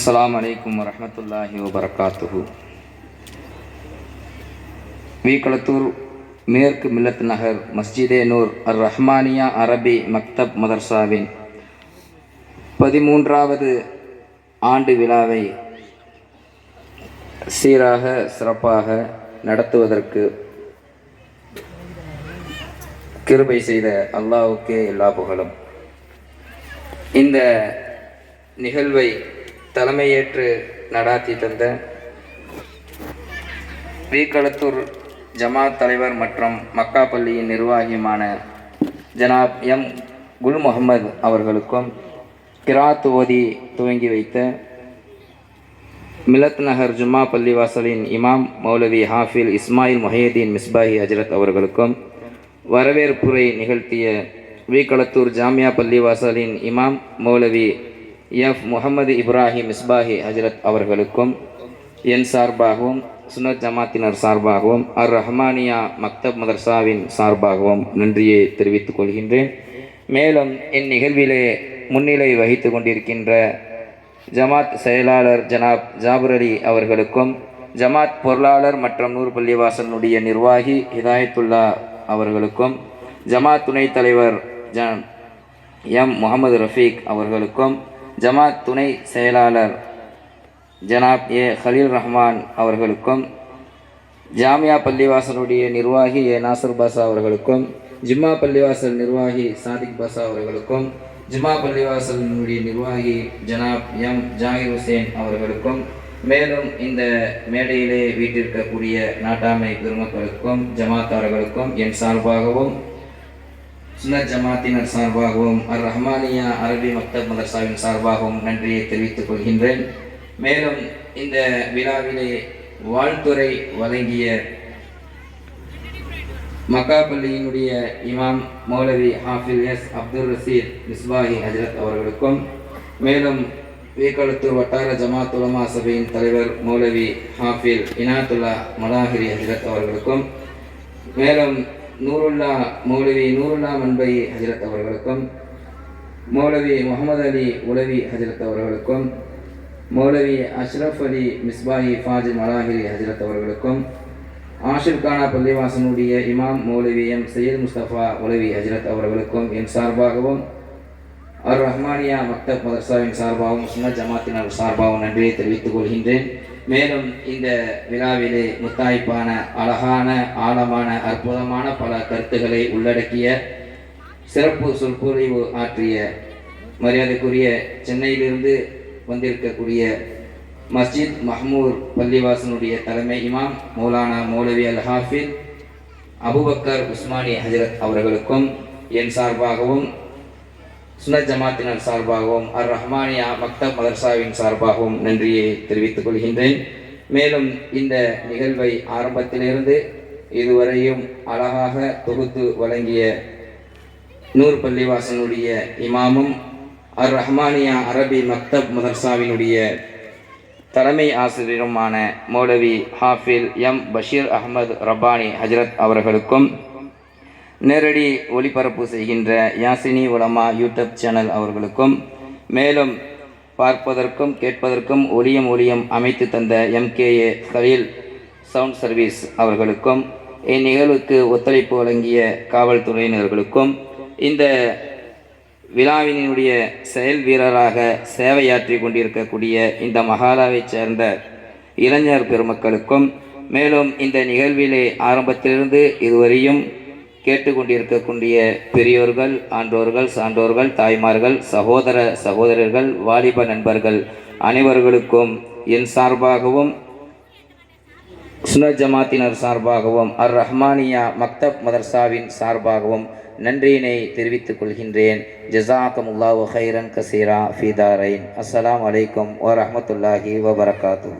அஸ்லாம் வலைக்கம் வரமத்துல்லாஹி வபரகாத்துஹு வீக்களத்தூர் மேற்கு மில்லத் நகர் மஸ்ஜிதே நூர் அர் ரஹ்மானியா அரபி மக்தப் மதர்சாவின் பதிமூன்றாவது ஆண்டு விழாவை சீராக சிறப்பாக நடத்துவதற்கு கிருபை செய்த அல்லாவுக்கே எல்லா புகழும். இந்த நிகழ்வை தலைமையேற்று நடாத்தி தந்த வீக்களத்தூர் ஜமாத் தலைவர் மற்றும் மக்கா பள்ளியின் நிர்வாகியுமான ஜனாப் எம். குல் முகமது அவர்களுக்கும் கிராத் ஓதி துவங்கி வைத்த மிலத் நகர் ஜும்மா பள்ளிவாசலின் இமாம் மௌலவி ஹாஃபில் இஸ்மாயில் முஹையதீன் மிஸ்பாஹி ஹஜரத் அவர்களுக்கும் வரவேற்புரை நிகழ்த்திய வீக்களத்தூர் ஜாமியா பள்ளிவாசலின் இமாம் மௌலவி எஃப் முகமது இப்ராஹிம் மிஸ்பாஹி ஹஜரத் அவர்களுக்கும் என் சார்பாகவும் சுனத் ஜமாத்தினர் சார்பாகவும் அர் ரஹ்மானியா மக்தப் மதர்சாவின் சார்பாகவும் நன்றியை தெரிவித்துக் கொள்கின்றேன். மேலும் இந்நிகழ்விலே முன்னிலை வகித்து கொண்டிருக்கின்ற ஜமாத் செயலாளர் ஜனாப் ஜாபர் அலி அவர்களுக்கும் ஜமாத் பொருளாளர் மற்றும் நூறு பள்ளிவாசனுடைய நிர்வாகி ஹிதாயத்துல்லா அவர்களுக்கும் ஜமாத் துணைத் தலைவர் ஜ எம் முகமது ரஃபீக் அவர்களுக்கும் ஜமாத் துணை செயலாளர் ஜனாப் ஏ ஹலீல் ரஹ்மான் அவர்களுக்கும் ஜாமியா பள்ளிவாசலுடைய நிர்வாகி ஏ நாசர் பாஷா அவர்களுக்கும் ஜிம்மா பள்ளிவாசல் நிர்வாகி சாதிக் பாஷா அவர்களுக்கும் ஜிம்மா பள்ளிவாசலினுடைய நிர்வாகி ஜனாப் எம் ஜாகிர் ஹுசேன் அவர்களுக்கும் மேலும் இந்த மேடையிலே வீட்டிருக்கக்கூடிய நாட்டாமை பெருமக்களுக்கும் ஜமாத்தார்களுக்கும் என் சார்பாகவும் சுன்னத் ஜமாத்தினர் சார்பாகவும் அர் ரஹ்மானியா அரபி மக்தப் மதர்சாவின் சார்பாகவும் நன்றியை தெரிவித்துக் கொள்கின்றேன். மேலும் இந்த விழாவிலே வாழ்த்துறை வழங்கிய மக்காப்பள்ளியினுடைய இமாம் மௌலவி ஹாஃபில் எஸ் அப்துல் ரசீத் மிஸ்பாஹி ஹஜரத் அவர்களுக்கும் மேலும் வீக்கழுத்தூர் வட்டார ஜமாத் உலமா சபையின் தலைவர் மௌலவி ஹாஃபில் இனாத்துல்லா மலாஹிரி ஹஜரத் அவர்களுக்கும் மேலும் நூருல்லா மௌலவி நூருல்லா மண்பை ஹஜரத் அவர்களுக்கும் மௌலவி முகமது அலி உலவி ஹஜரத் அவர்களுக்கும் மௌலவி அஷ்ரஃப் அலி மிஸ்பாஹி ஃபாஜ் மலாஹிரி ஹஜரத் அவர்களுக்கும் ஆஷிர் கானா பள்ளிவாசனுடைய இமாம் மௌலவி எம் சையத் முஸ்தபா உலவி ஹஜரத் அவர்களுக்கும் என் சார்பாகவும் அவர் ரஹ்மானியா மக்தப் மதர்சாவின் சார்பாகவும் சுன்ன ஜமாத்தினர் சார்பாகவும் நன்றியை தெரிவித்துக் கொள்கின்றேன். மேலும் இந்த விழாவிலே முத்தாய்ப்பான அழகான ஆழமான அற்புதமான பல கருத்துக்களை உள்ளடக்கிய சிறப்பு சொற்பொழிவு ஆற்றிய மரியாதைக்குரிய சென்னையிலிருந்து வந்திருக்கக்கூடிய மஸ்ஜித் மஹ்மூர் பள்ளிவாசனுடைய தலைமை இமாம் மௌலானா மௌலவி அல் ஹாஃபித் அபுபக்கர் உஸ்மானி ஹஜரத் அவர்களுக்கும் என் சார்பாகவும் சுனத் ஜமாத்தினர் சார்பாகவும் அர் ரஹ்மானியா மக்தப் மதர்சாவின் சார்பாகவும் நன்றியை தெரிவித்துக் கொள்கின்றேன். மேலும் இந்த நிகழ்வை ஆரம்பத்திலிருந்து இதுவரையும் அழகாக தொகுத்து வழங்கிய நூர் பள்ளிவாசனுடைய இமாமும் அர் ரஹ்மானியா அரபி மக்தப் மதர்சாவினுடைய தலைமை ஆசிரியருமான மௌலவி ஹாஃபில் எம். பஷீர் அகமது ரப்பானி ஹஜரத் அவர்களுக்கும் நேரடி ஒளிபரப்பு செய்கின்ற யாசினி உலமா யூடியூப் சேனல் அவர்களுக்கும் மேலும் பார்ப்பதற்கும் கேட்பதற்கும் ஒளியம் ஒளியம் அமைத்து தந்த எம்கேஏ கலீல் சவுண்ட் சர்வீஸ் அவர்களுக்கும் இந்நிகழ்வுக்கு ஒத்துழைப்பு வழங்கிய காவல்துறையினர்களுக்கும் இந்த விழாவினுடைய செயல் வீரராக சேவையாற்றி கொண்டிருக்கக்கூடிய இந்த மகாலாவைச் சேர்ந்த இளைஞர் பெருமக்களுக்கும் மேலும் இந்த நிகழ்விலே ஆரம்பத்திலிருந்து இதுவரையும் கேட்டுக்கொண்டிருக்கக்கூடிய பெரியோர்கள் ஆன்றோர்கள் சான்றோர்கள் தாய்மார்கள் சகோதர சகோதரர்கள் வாலிப நண்பர்கள் அனைவர்களுக்கும் என் சார்பாகவும் சுனத் ஜமாத்தினர் சார்பாகவும் அர் ரஹ்மானியா மக்தப் மதர்சாவின் சார்பாகவும் நன்றியினை தெரிவித்துக் கொள்கின்றேன். ஜசாக்கமுல்லாஹு ஹைரன் கசீரா ஃபீதாரைன் அஸ்ஸலாம் அலைக்கும் ரஹமத்துல்லாஹி வபரகாத்து